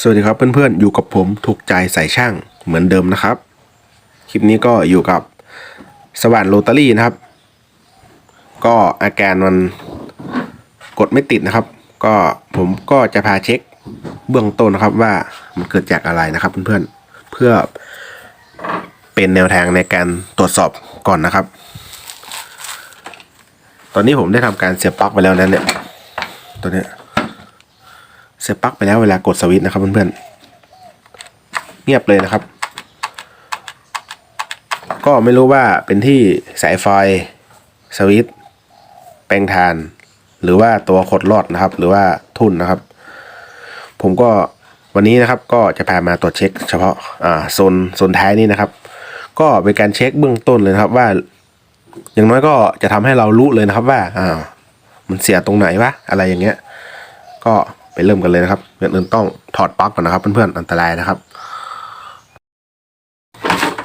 สวัสดีครับเพื่อนๆ อยู่กับผมถูกใจใส่ช่างเหมือนเดิมนะครับ คลิปนี้ก็อยู่กับสว่านโรตารี่นะครับ ก็อาการมันกดไม่ติดนะครับ ก็ผมก็จะพาเช็คเบื้องต้นนะครับว่ามันเกิดจากอะไรนะครับเพื่อนๆ เพื่อเป็นแนวทางในการตรวจสอบก่อนนะครับ ตอนนี้ผมได้ทำการเสียบปลั๊กไปแล้วนะเนี่ยตัวเนี้ย เสียบปลั๊กไปแล้วเวลากดสวิตช์นะครับเพื่อนๆเงียบเลยนะครับ ก็ไม่รู้ว่าเป็นที่สายไฟสวิตช์แปลงทาน หรือว่าตัวขดลอดนะครับ หรือว่าทุ่นนะครับ ผมก็วันนี้นะครับก็จะพามาตรวจเช็ค เฉพาะอ่าโซนโซนท้ายนี้นะครับ ก็เป็นการเช็คเบื้องต้นเลยครับว่า อย่างน้อยก็จะทำให้เรารู้เลยนะครับว่าอ่ามันเสียตรงไหนวะอะไรอย่างเงี้ย ก็ ไปเริ่มกันเลยนะครับก่อนอื่นต้องถอดปลั๊กก่อนนะครับเพื่อนๆอันตรายนะครับ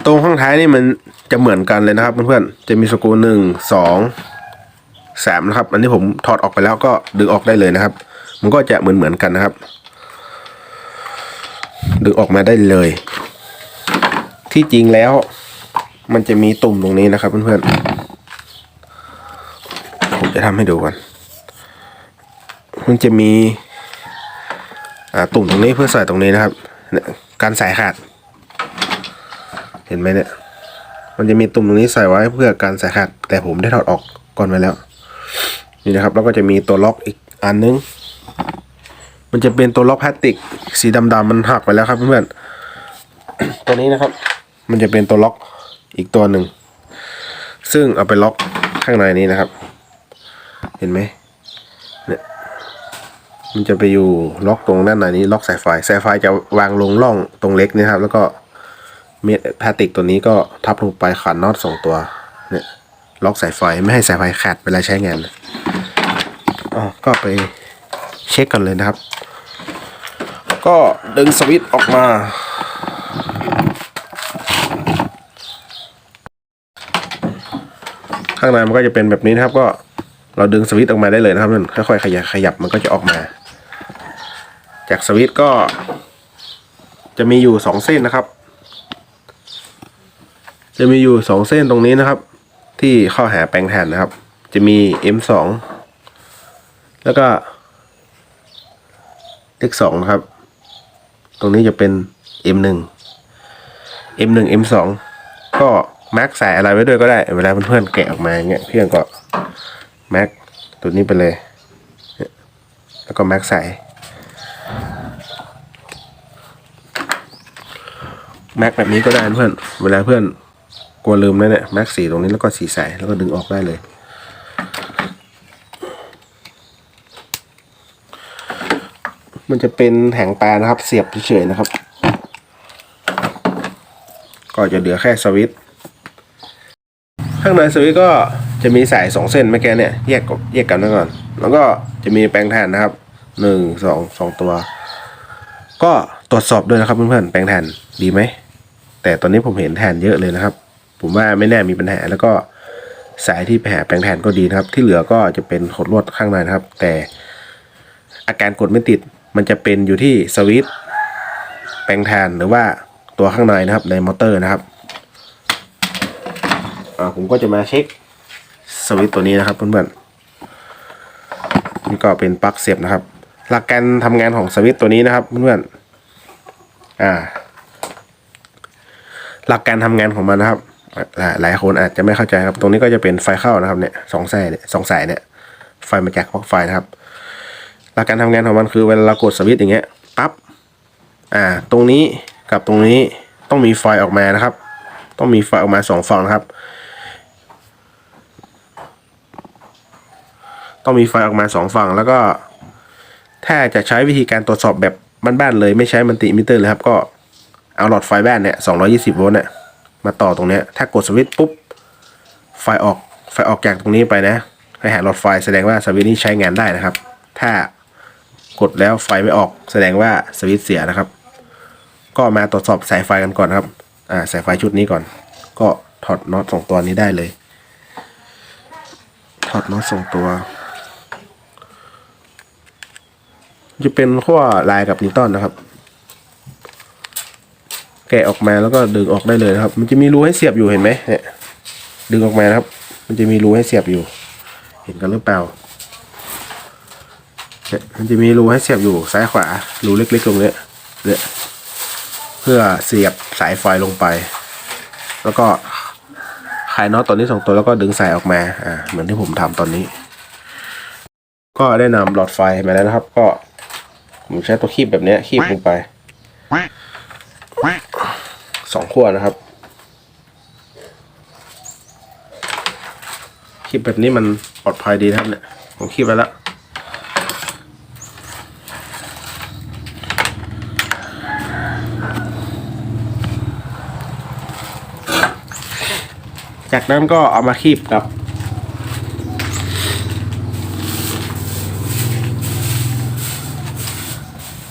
ตรงข้างท้ายนี่มันจะเหมือนกันเลยนะครับเพื่อนๆจะมีสกรูหนึ่งสองสามนะครับ อันนี้ผมถอดออกไปแล้วก็ดึงออกได้เลยนะครับ มันก็จะเหมือนเหมือนๆกันนะครับ ดึงออกมาได้เลย ที่จริงแล้ว มันจะมีตุ่มตรงนี้นะครับ เพื่อนๆผมจะทำให้ดูก่อนมันจะมี ตุ่มตรงนี้เพื่อใส่ตรงนี้นะครับเนี่ยการใส่ขาด เห็นไหมเนี่ย มันจะมีตุ่มตรงนี้ใส่ไว้เพื่อการใส่ขาด แต่ผมได้ถอดออกก่อนไว้แล้ว นี่นะครับ แล้วก็จะมีตัวล็อกอีกอันนึง มันจะเป็นตัวล็อกพลาสติก สีดำๆมันหักไปแล้วครับเพื่อนๆตัวนี้นะครับ มันจะเป็นตัวล็อกอีกตัวหนึ่ง ซึ่งเอาไปล็อกข้างในนี้นะครับ เห็นไหม มันจะไปอยู่ล็อกตรงด้านในนี้ล็อกสายไฟสายไฟจะวางลงร่องตรงเล็กนี่ครับ แล้วก็เม็ดพลาสติกตัวนี้ก็ทับลงไปขันน็อตสองตัวเนี่ยล็อกสายไฟไม่ให้สายไฟขาดเวลาใช้งานอ๋อก็ไปเช็คกันเลยนะครับ ก็ดึงสวิตช์ออกมา ข้างในมันก็จะเป็นแบบนี้นะครับก็ เราดึงสวิตช์ออกมาได้เลยนะครับเพื่นค่อยๆขยับขยับมันก็จะออกมา จากสวิตช์ก็ จะมีอยู่สองเส้นนะครับ จะมีอยู่สองเส้นตรงนี้นะครับ ที่เข้าหาแปลงแทนนะครับ จะมี M2 แล้วก็เลขสองนะครับ ตรงนี้จะเป็น M1 M1 M2 ก็แม็กใส่อะไรไว้ด้วยก็ได้ เวลาเพื่อนๆแกะออกมาอย่างเงี้ยเพื่อนก็ แม็กตัวนี้ไปเลย แล้วก็แม็กใส่แม็กแบบนี้ก็ได้เพื่อน เวลาเพื่อนกลัวลืมนะเนี่ยแม็กสีตรงนี้แล้วก็สีใสแล้วก็ดึงออกได้เลยมันจะเป็นแผงปลานะครับ เสียบเฉยๆนะครับ ก็จะเหลือแค่สวิตข้างในสวิตก็ จะมีสายสองเส้นเมื่อกี้เนี่ยแยกกับแยกกันไว้ก่อน แล้วก็จะมีแปลงแทนนะครับหนึ่งสองสองตัว ก็ตรวจสอบด้วยนะครับเพื่อนๆแปลงแทนดีไหมแต่ตอนนี้ผมเห็นแทนเยอะเลยนะครับ ผมว่าไม่แน่มีปัญหาแล้วก็สายที่ไปหาแปลงแทนก็ดีนะครับ ที่เหลือก็จะเป็นขดลวดข้างในนะครับ แต่อาการกดไม่ติดมันจะเป็นอยู่ที่สวิตช์แปลงแทนหรือว่าตัวข้างในนะครับในมอเตอร์นะครับอ่าผมก็จะมาเช็ค สวิตตัวนี้นะครับเพื่อนๆนี่ก็เป็นปลั๊กเสียบนะครับ หลักการทำงานของสวิตตัวนี้นะครับเพื่อนๆอ่า หลักการทำงานของมันนะครับหลายหลายคนอาจจะไม่เข้าใจครับ ตรงนี้ก็จะเป็นไฟเข้านะครับเนี่ยสองสายเนี่ยสองสายเนี่ย ไฟมาจากปลั๊กไฟนะครับ หลักการทำงานของมันคือเวลาเรากดสวิตช์อย่างเงี้ยปั๊บอ่า ตรงนี้กับตรงนี้ต้องมีไฟออกมานะครับ ต้องมีไฟออกมาสองฝั่งนะครับ ต้องมีไฟออกมาสองฝั่ง แล้วก็ถ้าจะใช้วิธีการตรวจสอบแบบบ้านๆเลยไม่ใช้มัลติมิเตอร์เลยครับ ก็เอาหลอดไฟบ้านเนี่ย220 โวลต์เนี่ยมาต่อตรงเนี้ยถ้ากดสวิตช์ปุ๊บ ไฟออกไฟออกจากตรงนี้ไปนะให้หาหลอดไฟแสดงว่าสวิตช์นี้ใช้งานได้นะครับ ถ้ากดแล้วไฟไม่ออกแสดงว่าสวิตช์เสียนะครับ ก็มาตรวจสอบสายไฟกันก่อนครับอ่าสายไฟชุดนี้ก่อน ก็ถอดน็อตสองตัวนี้ได้เลย ถอดน็อตสองตัว จะเป็นขั้วลายกับนิวตันนะครับ แกะออกมาแล้วก็ดึงออกได้เลยนะครับ มันจะมีรูให้เสียบอยู่เห็นไหมเนี่ยดึงออกมานะครับ มันจะมีรูให้เสียบอยู่ เห็นกันหรือเปล่าเนี่ยมันจะมีรูให้เสียบอยู่ซ้ายขวารูเล็กๆตรงนี้เนี่ยเพื่อเสียบสายไฟลงไป แล้วก็คลายน็อตตัวนี้สองตัวแล้วก็ดึงสายออกมาอ่าเหมือนที่ผมทำตอนนี้ ก็ได้นำหลอดไฟมาแล้วนะครับ ก็ ผมใช้ตัวคีบแบบนี้คีบลงไปสองขั้วนะครับคลิปแบบนี้มันปลอดภัยดีนะครับเนี่ยผมคลิปไปแล้วจากนั้นก็เอามาคีบกับ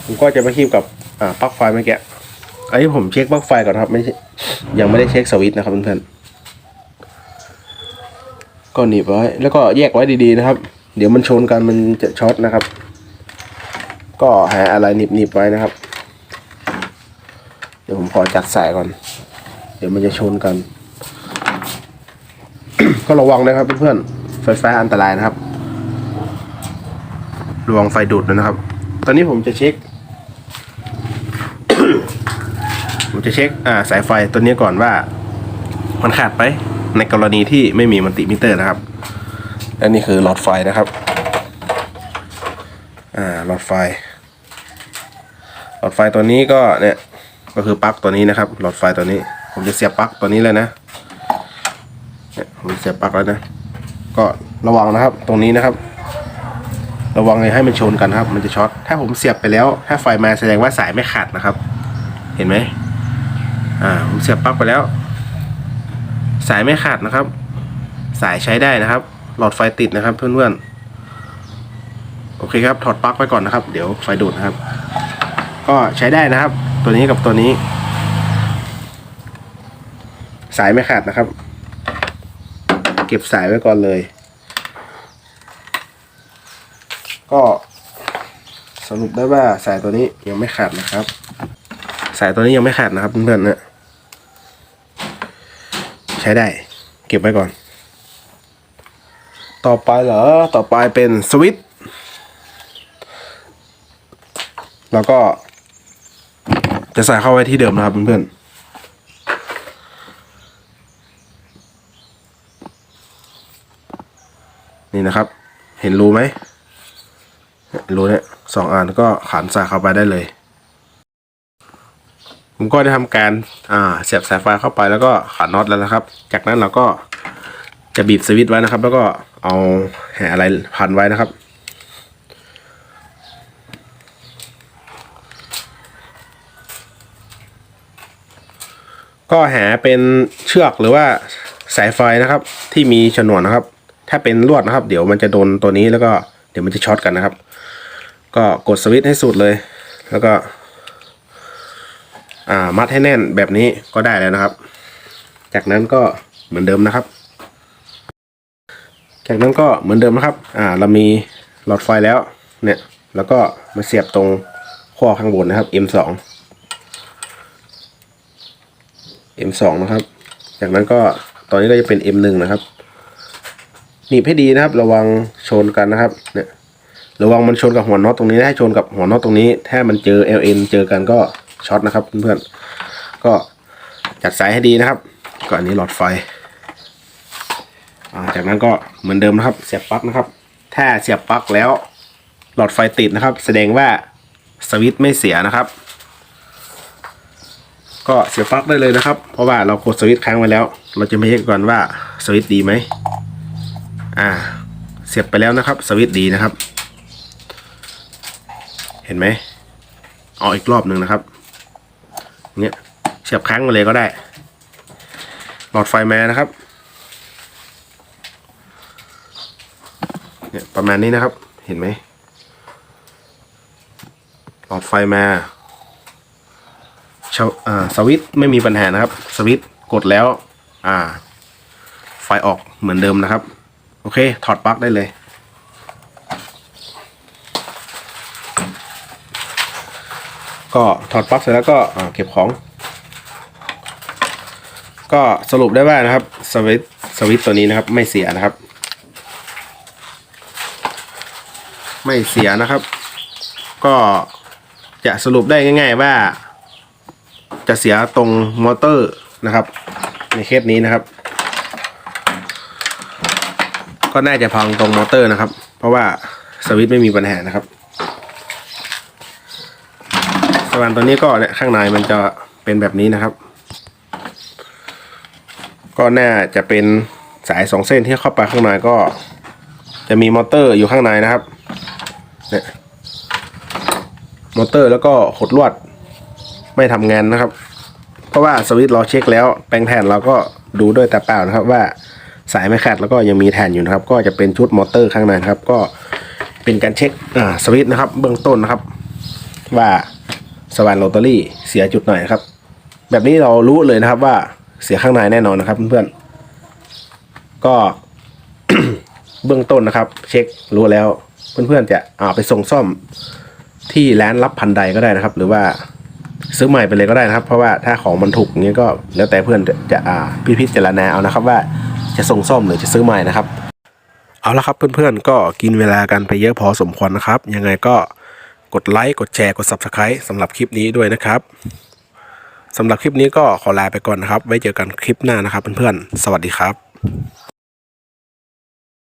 ผม ก็จะมาคีบกับอ่าปลั๊กไฟเมื่อกี้อันนี้ผมเช็คปลั๊กไฟก่อนครับไม่ยังไม่ได้เช็คสวิตช์นะครับเพื่อนๆก็หนีบไว้ แล้วก็แยกไว้ดีๆนะครับ เดี๋ยวมันชนกันมันจะช็อตนะครับ ก็หาอะไรหนีบๆไว้นะครับ เดี๋ยวผมขอจัดสายก่อน เดี๋ยวมันจะชนกัน ก็ระวังนะครับเพื่อนๆไฟฟ้าอันตรายนะครับระวังไฟดูดด้วยนะครับ ตอนนี้ผมจะเช็ค ผม จะเช็คสายไฟตัวนี้ก่อนว่า มันขาดไปในกรณีที่ไม่มีมัลติมิเตอร์นะครับและนี่คือหลอดไฟนะครับอ่าหลอดไฟ หลอดไฟตัวนี้ก็เนี่ยก็คือปลั๊กตัวนี้นะครับ หลอดไฟตัวนี้ ผมจะเสียบปลั๊กตัวนี้เลยนะเนี่ยผมเสียบปลั๊กแล้วนะก็ระวังนะครับตรงนี้นะครับ ระวังอย่าให้มันชนกันครับ มันจะช็อตถ้าผมเสียบไปแล้ว ถ้าไฟมาแสดงว่าสายไม่ขาดนะครับ เห็นไหม อ่าผมเสียบปลั๊กไปแล้ว สายไม่ขาดนะครับ สายใช้ได้นะครับ หลอดไฟติดนะครับ เพื่อนๆ โอเคครับ ถอดปลั๊กไว้ก่อนนะครับ เดี๋ยวไฟดูดนะครับ ก็ใช้ได้นะครับ ตัวนี้กับตัวนี้ สายไม่ขาดนะครับ เก็บสายไว้ก่อนเลย ก็สรุปได้ว่าสายตัวนี้ยังไม่ขาดนะครับ สายตัวนี้ยังไม่ขาดนะครับเพื่อนๆนะใช้ได้ เก็บไว้ก่อน ต่อไปเหรอ ต่อไปเป็นสวิตช์แล้วก็ จะใส่เข้าไว้ที่เดิมนะครับเพื่อนๆนี่นะครับ เห็นรูไหมรูเนี่ยสองอันก็ขันสายเข้าไปได้เลย ผมก็ได้ทำการเสียบสายไฟเข้าไปแล้วก็ขันน็อตแล้วนะครับ จากนั้นเราก็จะบีบสวิตช์ไว้นะครับ แล้วก็เอาแหอะไรพันไว้นะครับ ก็แหเป็นเชือกหรือว่าสายไฟนะครับ ที่มีฉนวนนะครับ ถ้าเป็นลวดนะครับ เดี๋ยวมันจะโดนตัวนี้แล้วก็เดี๋ยวมันจะช็อตกันนะครับ ก็กดสวิตช์ให้สุดเลย แล้วก็ อ่ามัดให้แน่นแบบนี้ก็ได้แล้วนะครับ จากนั้นก็เหมือนเดิมนะครับ จากนั้นก็เหมือนเดิมนะครับ อ่า เรามีหลอดไฟแล้วเนี่ยแล้วก็มาเสียบตรงข้อข้างบนนะครับ M2 M2 นะครับ จากนั้นก็ตอนนี้ก็จะเป็น M1 นะครับหนีบให้ดีนะครับ ระวังชนกันนะครับ เนี่ย ระวังมันชนกับหัวน็อตตรงนี้ถ้าชนกับหัวน็อตตรงนี้ ถ้ามันเจอ LN เจอกันก็ ช็อตนะครับเพื่อนๆก็จัดสายให้ดีนะครับก็อันนี้หลอดไฟจากนั้นก็เหมือนเดิมนะครับ เสียบปลั๊กนะครับ ถ้าเสียบปลั๊กแล้ว หลอดไฟติดนะครับ แสดงว่าสวิตช์ไม่เสียนะครับ ก็เสียบปลั๊กได้เลยนะครับ เพราะว่าเรากดสวิตช์ค้างไว้แล้ว เราจะไม่เช็คก่อนว่าสวิตช์ดีไหมอ่า เสียบไปแล้วนะครับ สวิตช์ดีนะครับ เห็นไหมเอาอีกรอบหนึ่งนะครับ เนี่ยเสียบค้างมาเลยก็ได้ หลอดไฟแมานะครับเนี่ยประมาณนี้นะครับ เห็นไหมหลอดไฟมาชาวอ่าสวิตช์ไม่มีปัญหานะครับ สวิตช์กดแล้ว อ่า ไฟออกเหมือนเดิมนะครับ โอเค ถอดปลั๊กได้เลย ก็ถอดปลั๊กเสร็จแล้วก็เก็บของ ก็สรุปได้ว่านะครับสวิตสวิตตัวนี้นะครับไม่เสียนะครับ ไม่เสียนะครับ ก็จะสรุปได้ง่าย ๆว่า จะเสียตรงมอเตอร์นะครับ ในเคสนี้นะครับ ก็น่าจะพังตรงมอเตอร์นะครับ เพราะว่าสวิตไม่มีปัญหานะครับส ว่านตัวนี้ก็เนี่ยข้างในมันจะเป็นแบบนี้นะครับ ก็น่าจะเป็นสายสองเส้นที่เข้าไปข้างในก็ จะมีมอเตอร์อยู่ข้างในนะครับเนี่ยมอเตอร์แล้วก็หดลวดไม่ทำงานนะครับ เพราะว่าสวิตช์เราเช็คแล้วแปลงแผ่นเราก็ดูด้วยตาเปล่านะครับว่าสายไม่ขาดแล้วก็ยังมีแทนอยู่นะครับ ก็จะเป็นชุดมอเตอร์ข้างในครับ ก็เป็นการเช็คสวิตช์นะครับ เบื้องต้นนะครับ ว่า สว่านโรตารี่เสียจุดหน่อยครับ แบบนี้เรารู้เลยนะครับว่าเสียข้างในแน่นอนนะครับเพื่อนๆก็เบื้องต้นนะครับ เช็ครู้แล้วเพื่อนๆจะเอาไปส่งซ่อมที่ร้านรับพันใดก็ได้นะครับ หรือว่าซื้อใหม่ไปเลยก็ได้นะครับ เพราะว่าถ้าของมันถูกอย่างนี้ก็แล้วแต่เพื่อนจะจะอ่าพิพิจารณาเอานะครับ ว่าจะส่งซ่อมหรือจะซื้อใหม่นะครับ เอาละครับเพื่อนๆก็กินเวลากันไปเยอะพอสมควรนะครับ ยังไงก็ กดไลค์ กดแชร์ กด Subscribe สำหรับคลิปนี้ด้วยนะครับสำหรับคลิปนี้ก็ขอลาไปก่อนนะครับ ไว้เจอกันคลิปหน้านะครับเพื่อนๆ สวัสดีครับ